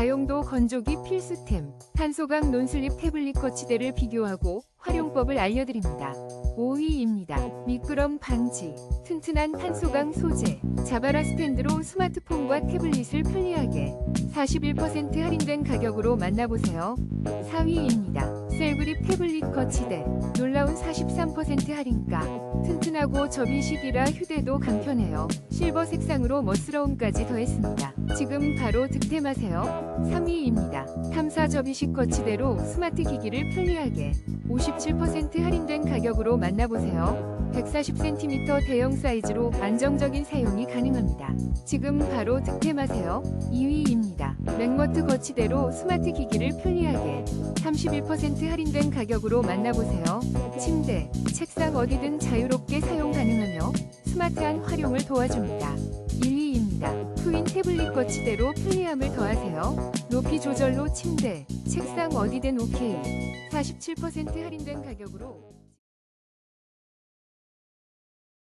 다용도 건조기 필수템, 탄소강 논슬립 태블릿 거치대를 비교하고 활용법을 알려드립니다. 5위입니다. 미끄럼 방지, 튼튼한 탄소강 소재, 자바라 스탠드로 스마트폰과 태블릿을 편리하게 41% 할인된 가격으로 만나보세요. 4위입니다. 셀그립 태블릿 거치대, 놀라운 43% 할인가, 튼튼하고 접이식이라 휴대도 간편해요. 실버 색상으로 멋스러움까지 더했습니다. 지금 바로 득템하세요. 3위입니다. 탐사 접이식 거치대로 스마트 기기를 편리하게 57% 할인된 가격으로 만나보세요. 140cm 대형 사이즈로 안정적인 사용이 가능합니다. 지금 바로 득템하세요. 2위입니다. 맥머트 거치대로 스마트 기기를 편리하게 31% 할인된 가격으로 만나보세요. 침대, 책상 어디든 자유롭게 사용 가능하며 스마트한 활용을 도와줍니다. 1위입니다. 트윈 태블릿 거치대로 편리함을 더하세요. 높이 조절로 침대, 책상 어디든 오케이. 47% 할인된 가격으로